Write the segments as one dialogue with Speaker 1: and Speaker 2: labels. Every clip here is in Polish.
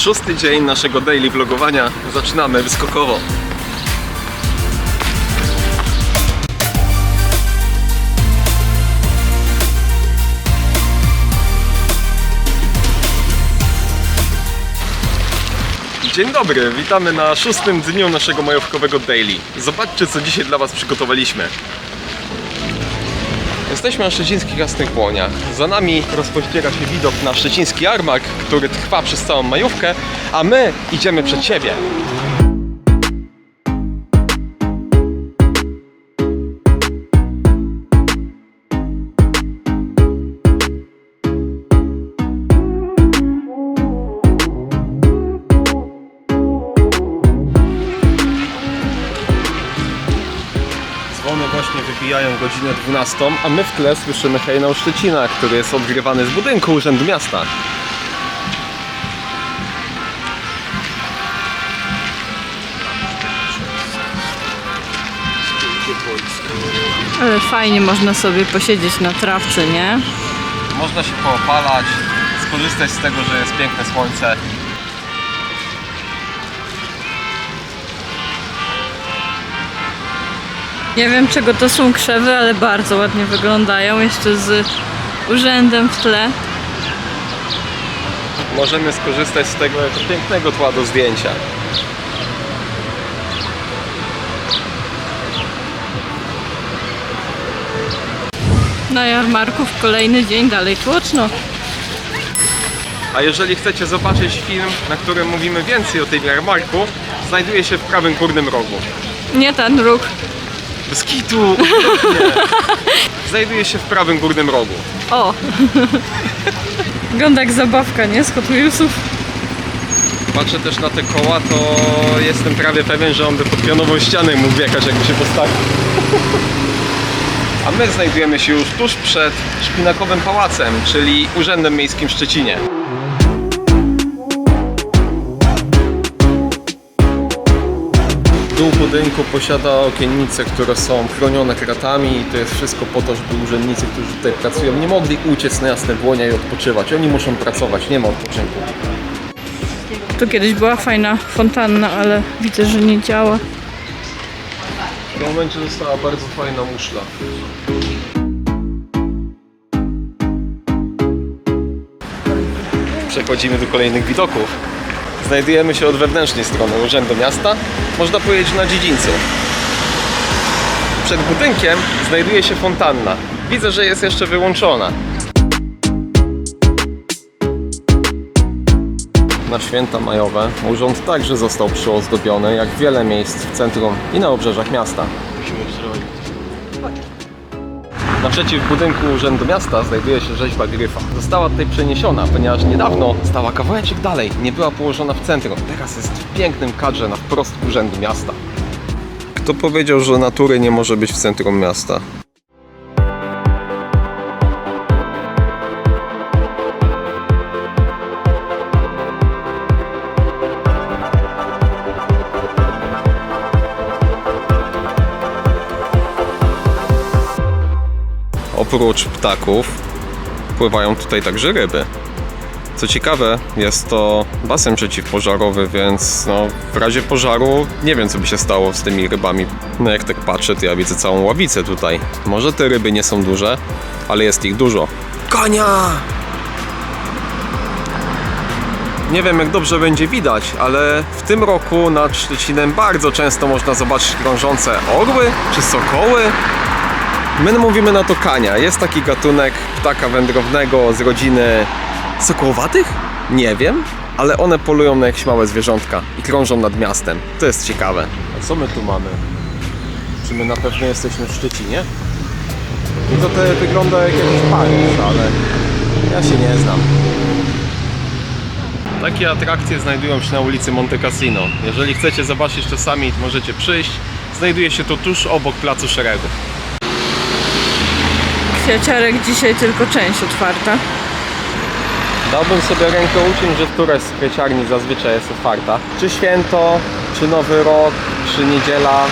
Speaker 1: Szósty dzień naszego daily vlogowania. Zaczynamy wyskokowo. Dzień dobry, witamy na szóstym dniu naszego majówkowego daily. Zobaczcie, co dzisiaj dla Was przygotowaliśmy. Jesteśmy na szczecińskich Jasnych Błoniach. Za nami rozpościera się widok na szczeciński jarmark, który trwa przez całą majówkę, a my idziemy przed siebie. Godzinę 12, a my w tle słyszymy hejnał Szczecina, który jest odgrywany z budynku Urzędu Miasta.
Speaker 2: Ale fajnie można sobie posiedzieć na trawce, nie?
Speaker 1: Można się poopalać, skorzystać z tego, że jest piękne słońce.
Speaker 2: Nie wiem czego to są krzewy, ale bardzo ładnie wyglądają. Jeszcze z urzędem w tle.
Speaker 1: Możemy skorzystać z tego jako pięknego tła do zdjęcia.
Speaker 2: Na jarmarku w kolejny dzień dalej tłoczno.
Speaker 1: A jeżeli chcecie zobaczyć film, na którym mówimy więcej o tym jarmarku, znajduje się w prawym górnym rogu.
Speaker 2: Nie ten róg.
Speaker 1: Z kitu! Znajduje się w prawym górnym rogu.
Speaker 2: O! Wygląda jak zabawka, nie? Z Hot Wheelsów.
Speaker 1: Patrzę też na te koła, to jestem prawie pewien, że on by pod pionową ścianę mógł wjechać, jakby się postawił. A my znajdujemy się już tuż przed Szpinakowym Pałacem, czyli Urzędem Miejskim w Szczecinie. Dół budynku posiada okiennice, które są chronione kratami i to jest wszystko po to, żeby urzędnicy, którzy tutaj pracują, nie mogli uciec na jasne błonia i odpoczywać. Oni muszą pracować, nie ma odpoczynku.
Speaker 2: Tu kiedyś była fajna fontanna, ale widzę, że nie działa.
Speaker 1: W tym momencie została bardzo fajna muszla. Przechodzimy do kolejnych widoków. Znajdujemy się od wewnętrznej strony Urzędu Miasta. Można powiedzieć na dziedzińcu. Przed budynkiem znajduje się fontanna. Widzę, że jest jeszcze wyłączona. Na święta majowe urząd także został przyozdobiony, jak wiele miejsc w centrum i na obrzeżach miasta. Naprzeciw budynku Urzędu Miasta znajduje się rzeźba gryfa. Została tutaj przeniesiona, ponieważ niedawno stała kawałeczek dalej, nie była położona w centrum. Teraz jest w pięknym kadrze na wprost Urzędu Miasta. Kto powiedział, że natury nie może być w centrum miasta? Oprócz ptaków pływają tutaj także ryby. Co ciekawe, jest to basen przeciwpożarowy, więc no, w razie pożaru nie wiem, co by się stało z tymi rybami. No jak tak patrzę, to ja widzę całą ławicę tutaj. Może te ryby nie są duże, ale jest ich dużo. Konia! Nie wiem, jak dobrze będzie widać, ale w tym roku nad Szczecinem bardzo często można zobaczyć krążące orły czy sokoły. My mówimy na to kania. Jest taki gatunek ptaka wędrownego z rodziny sokołowatych? Nie wiem, ale one polują na jakieś małe zwierzątka i krążą nad miastem. To jest ciekawe. A co my tu mamy? Czy my na pewno jesteśmy w Szczecinie? No to, to wygląda jak jakiś Paryż, ale ja się nie znam. Takie atrakcje znajdują się na ulicy Monte Cassino. Jeżeli chcecie zobaczyć to sami, możecie przyjść. Znajduje się to tuż obok Placu Szeregu.
Speaker 2: Kwiaciarek dzisiaj tylko część otwarta.
Speaker 1: Dałbym sobie rękę uciąć, że któraś z kwieciarni zazwyczaj jest otwarta. Czy święto, czy nowy rok, czy niedziela.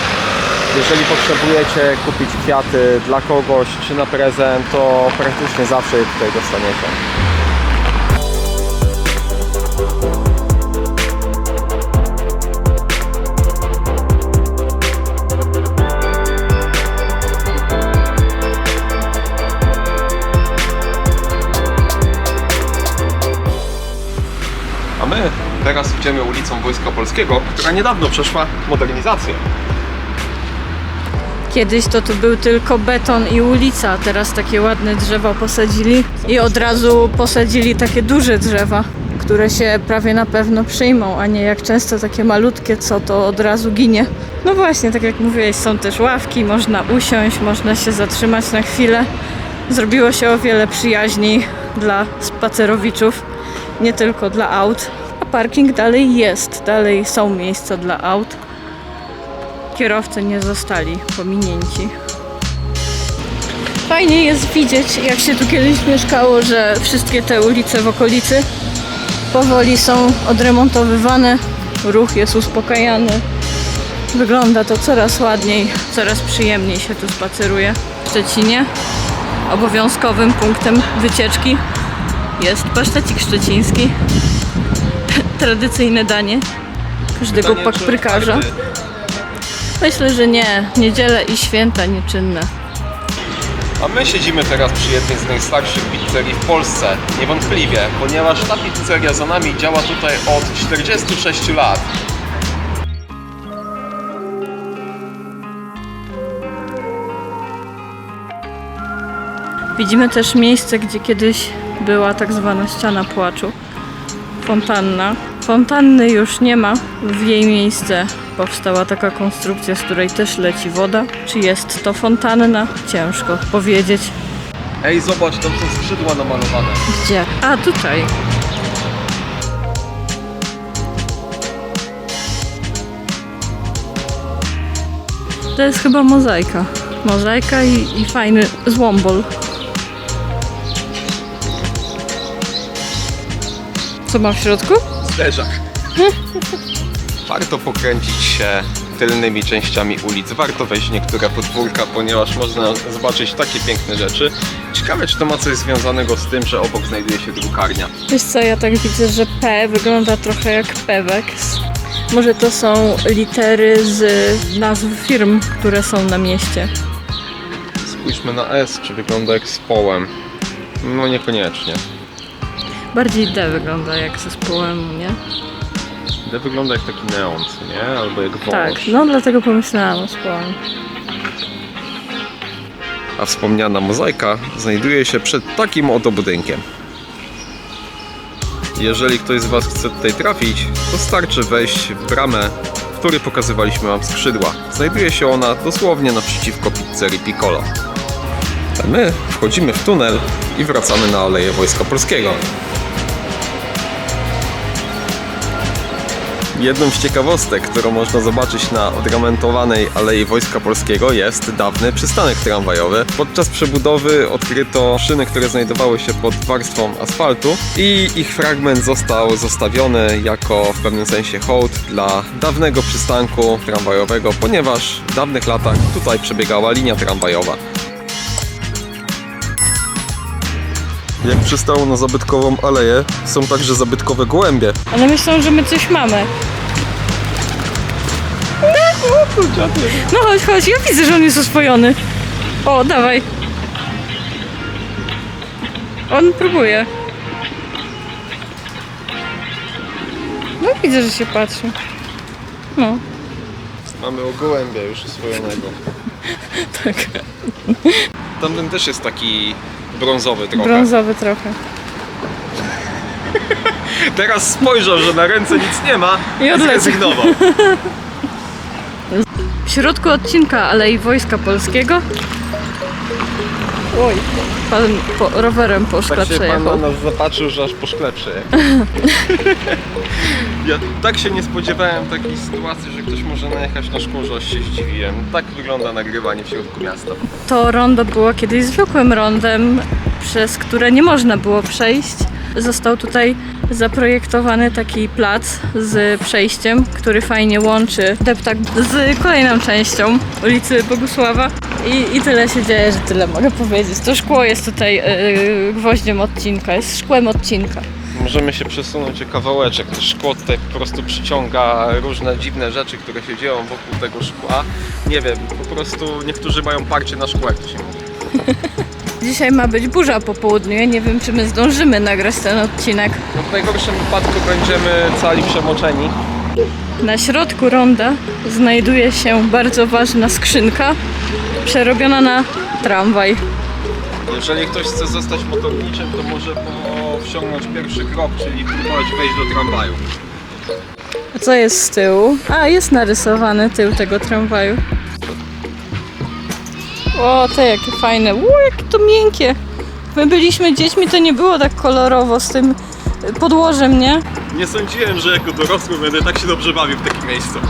Speaker 1: Jeżeli potrzebujecie kupić kwiaty dla kogoś, czy na prezent, to praktycznie zawsze je tutaj dostaniecie. Teraz idziemy ulicą Wojska Polskiego, która niedawno przeszła modernizację.
Speaker 2: Kiedyś to tu był tylko beton i ulica, teraz takie ładne drzewa posadzili i od razu posadzili takie duże drzewa, które się prawie na pewno przyjmą, a nie jak często takie malutkie, co to od razu ginie. No właśnie, tak jak mówiłeś, są też ławki, można usiąść, można się zatrzymać na chwilę. Zrobiło się o wiele przyjaźniej dla spacerowiczów, nie tylko dla aut. Parking dalej jest, dalej są miejsca dla aut kierowcy nie zostali pominięci. Fajnie jest widzieć, jak się tu kiedyś mieszkało, że wszystkie te ulice w okolicy powoli są odremontowywane, ruch jest uspokajany. Wygląda to coraz ładniej, coraz przyjemniej się tu spaceruje. W Szczecinie obowiązkowym punktem wycieczki jest pasztecik szczeciński. Tradycyjne danie każdego
Speaker 1: Pytanie,
Speaker 2: paprykarza. Myślę, że nie. Niedziele i święta nieczynne.
Speaker 1: A my siedzimy teraz przy jednej z najstarszych pizzerii w Polsce. Niewątpliwie, ponieważ ta pizzeria za nami działa tutaj od 46 lat.
Speaker 2: Widzimy też miejsce, gdzie kiedyś była tak zwana ściana płaczu. Fontanna. Fontanny już nie ma. W jej miejsce powstała taka konstrukcja, z której też leci woda. Czy jest to fontanna? Ciężko powiedzieć.
Speaker 1: Ej, zobacz, tam są skrzydła namalowane.
Speaker 2: Gdzie? A, tutaj. To jest chyba mozaika. Mozaika i, i fajny złombol. Co ma w środku?
Speaker 1: Zderzak. Warto pokręcić się tylnymi częściami ulic. Warto wejść niektóre podwórka, ponieważ można zobaczyć takie piękne rzeczy. Ciekawe, czy to ma coś związanego z tym, że obok znajduje się drukarnia.
Speaker 2: Wiesz co, ja tak widzę, że P wygląda trochę jak Pewex. Może to są litery z nazw firm, które są na mieście.
Speaker 1: Spójrzmy na S, czy wygląda jak z połem. No niekoniecznie.
Speaker 2: Bardziej D wygląda jak zespołem, nie?
Speaker 1: D wygląda jak taki neon, co nie? Albo jak wąż.
Speaker 2: Tak, no dlatego pomyślałam o zespołem.
Speaker 1: A wspomniana mozaika znajduje się przed takim oto budynkiem. Jeżeli ktoś z Was chce tutaj trafić, to starczy wejść w bramę, w której pokazywaliśmy Wam skrzydła. Znajduje się ona dosłownie naprzeciwko pizzerii Piccolo. A my wchodzimy w tunel i wracamy na Aleję Wojska Polskiego. Jedną z ciekawostek, którą można zobaczyć na odramentowanej Alei Wojska Polskiego jest dawny przystanek tramwajowy. Podczas przebudowy odkryto szyny, które znajdowały się pod warstwą asfaltu i ich fragment został zostawiony jako w pewnym sensie hołd dla dawnego przystanku tramwajowego, ponieważ w dawnych latach tutaj przebiegała linia tramwajowa. Jak przystało na zabytkową aleję, są także zabytkowe gołębie.
Speaker 2: One myślą, że my coś mamy. No chodź, chodź, ja widzę, że on jest oswojony. O, dawaj. On próbuje. No widzę, że się patrzy. No,
Speaker 1: Mamy o gołębia już oswojonego.
Speaker 2: tak.
Speaker 1: Tamten też jest taki brązowy trochę.
Speaker 2: Brązowy trochę.
Speaker 1: Teraz spojrzał, że na ręce nic nie ma
Speaker 2: I
Speaker 1: i
Speaker 2: odleciał.
Speaker 1: zrezygnował.
Speaker 2: W środku odcinka Alei Wojska Polskiego. Oj, pan po, rowerem po szkle
Speaker 1: Tak się pan na
Speaker 2: przejechał.
Speaker 1: nas zapatrzył, że aż po szkle przejechał. Ja tak się nie spodziewałem takiej sytuacji, że ktoś może najechać na szkło, że aż się zdziwiłem. Tak wygląda nagrywanie w środku miasta.
Speaker 2: To rondo było kiedyś zwykłym rondem, przez które nie można było przejść. Został tutaj zaprojektowany taki plac z przejściem, który fajnie łączy deptak z kolejną częścią ulicy Bogusława. I, I tyle się dzieje, że tyle mogę powiedzieć. To szkło jest tutaj yy, gwoździem odcinka, jest szkłem odcinka.
Speaker 1: Możemy się przesunąć o kawałeczek. To szkło tutaj po prostu przyciąga różne dziwne rzeczy, które się dzieją wokół tego szkła. Nie wiem, po prostu niektórzy mają parcie na szkło, jak to się mówi.
Speaker 2: Dzisiaj ma być burza po południu. Ja nie wiem, czy my zdążymy nagrać ten odcinek.
Speaker 1: No w najgorszym wypadku będziemy cali przemoczeni.
Speaker 2: Na środku ronda znajduje się bardzo ważna skrzynka przerobiona na tramwaj.
Speaker 1: Jeżeli ktoś chce zostać motorniczym, to może wsiągnąć pierwszy krok, czyli próbować wejść do tramwaju.
Speaker 2: A co jest z tyłu? A, jest narysowany tył tego tramwaju. O, te jakie fajne. Ło, jakie to miękkie. My byliśmy dziećmi, to nie było tak kolorowo z tym podłożem, nie?
Speaker 1: Nie sądziłem, że jako dorosły będę tak się dobrze bawił w takim miejscu.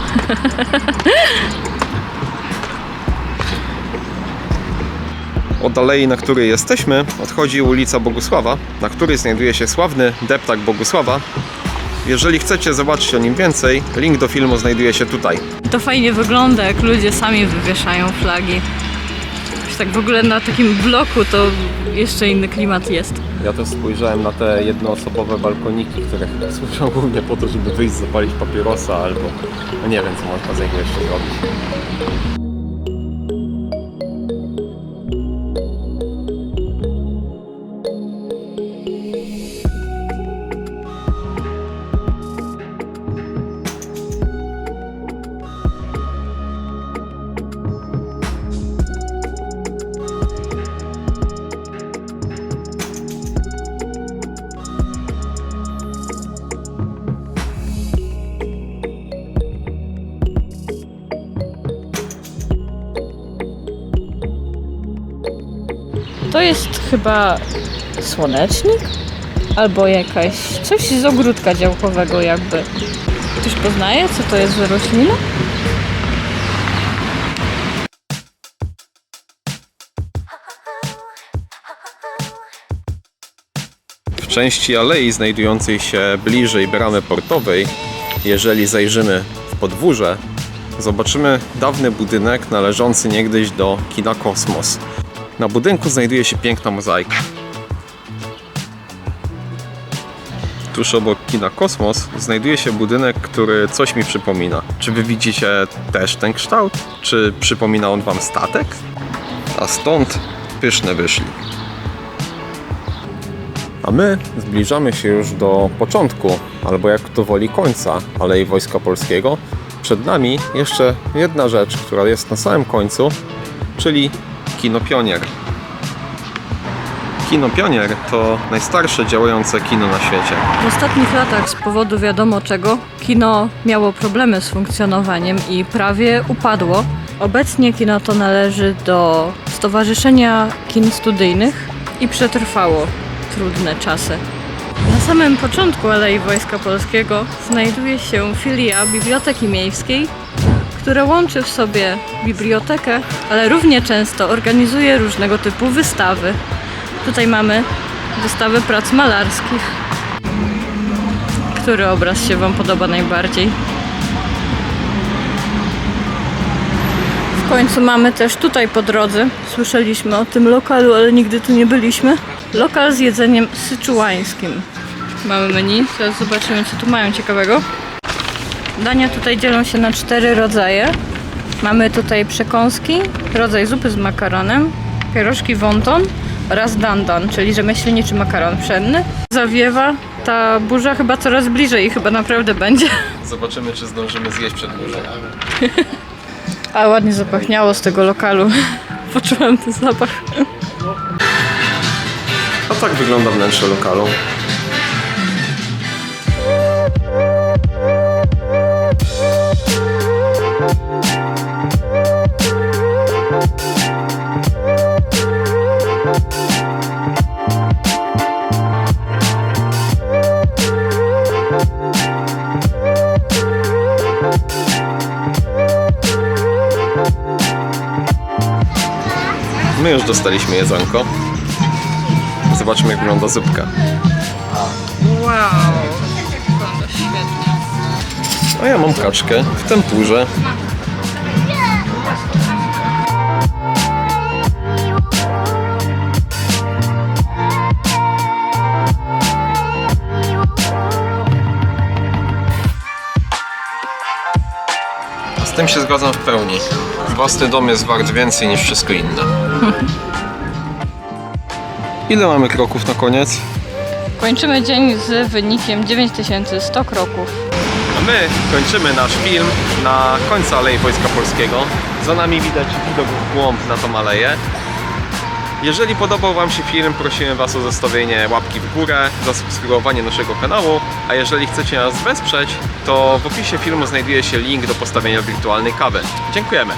Speaker 1: Od alei, na której jesteśmy, odchodzi ulica Bogusława, na której znajduje się sławny deptak Bogusława. Jeżeli chcecie zobaczyć o nim więcej, link do filmu znajduje się tutaj.
Speaker 2: To fajnie wygląda, jak ludzie sami wywieszają flagi. Tak w ogóle na takim bloku to jeszcze inny klimat jest.
Speaker 1: Ja też spojrzałem na te jednoosobowe balkoniki, które chyba służą głównie po to, żeby wyjść zapalić papierosa albo no nie wiem co można z jeszcze zrobić.
Speaker 2: To jest chyba słonecznik? Albo jakaś, coś z ogródka działkowego jakby. Ktoś poznaje, co to jest za roślina?
Speaker 1: W części alei znajdującej się bliżej bramy portowej, jeżeli zajrzymy w podwórze, zobaczymy dawny budynek należący niegdyś do kina Kosmos. Na budynku znajduje się piękna mozaika. Tuż obok kina Kosmos znajduje się budynek, który coś mi przypomina. Czy wy widzicie też ten kształt? Czy przypomina on wam statek? A stąd pyszne wyszli. A my zbliżamy się już do początku, albo jak kto woli końca Alei Wojska Polskiego. Przed nami jeszcze jedna rzecz, która jest na samym końcu, czyli Kino Pionier. Kino Pionier to najstarsze działające kino na świecie.
Speaker 2: W ostatnich latach z powodu wiadomo czego kino miało problemy z funkcjonowaniem i prawie upadło. Obecnie kino to należy do Stowarzyszenia Kin Studyjnych i przetrwało trudne czasy. Na samym początku Alei Wojska Polskiego znajduje się filia Biblioteki Miejskiej, która łączy w sobie bibliotekę, ale równie często organizuje różnego typu wystawy. Tutaj mamy wystawę prac malarskich. Który obraz się Wam podoba najbardziej? W końcu mamy też tutaj po drodze. Słyszeliśmy o tym lokalu, ale nigdy tu nie byliśmy. Lokal z jedzeniem syczułańskim. Mamy menu, teraz zobaczymy co tu mają ciekawego. Dania tutaj dzielą się na cztery rodzaje. Mamy tutaj przekąski, rodzaj zupy z makaronem, pierożki wonton oraz dandan, czyli rzemieślniczy makaron pszenny. Zawiewa ta burza chyba coraz bliżej i chyba naprawdę będzie.
Speaker 1: Zobaczymy, czy zdążymy zjeść przed burzą.
Speaker 2: Ale ładnie zapachniało z tego lokalu. Poczułam ten zapach.
Speaker 1: A tak wygląda wnętrze lokalu. Dostaliśmy jedzonko. Zobaczmy, jak wygląda zupka.
Speaker 2: Wow. Wygląda świetnie.
Speaker 1: A ja mam kaczkę w tempurze. Z tym się zgadzam w pełni. Własny dom jest wart więcej niż wszystko inne. Ile mamy kroków na koniec?
Speaker 2: Kończymy dzień z wynikiem 9100 kroków.
Speaker 1: A my kończymy nasz film na końcu Alei Wojska Polskiego. Za nami widać widok w głąb na tą aleję. Jeżeli podobał Wam się film, prosimy Was o zostawienie łapki w górę, zasubskrybowanie naszego kanału, a jeżeli chcecie nas wesprzeć, to w opisie filmu znajduje się link do postawienia wirtualnej kawy. Dziękujemy!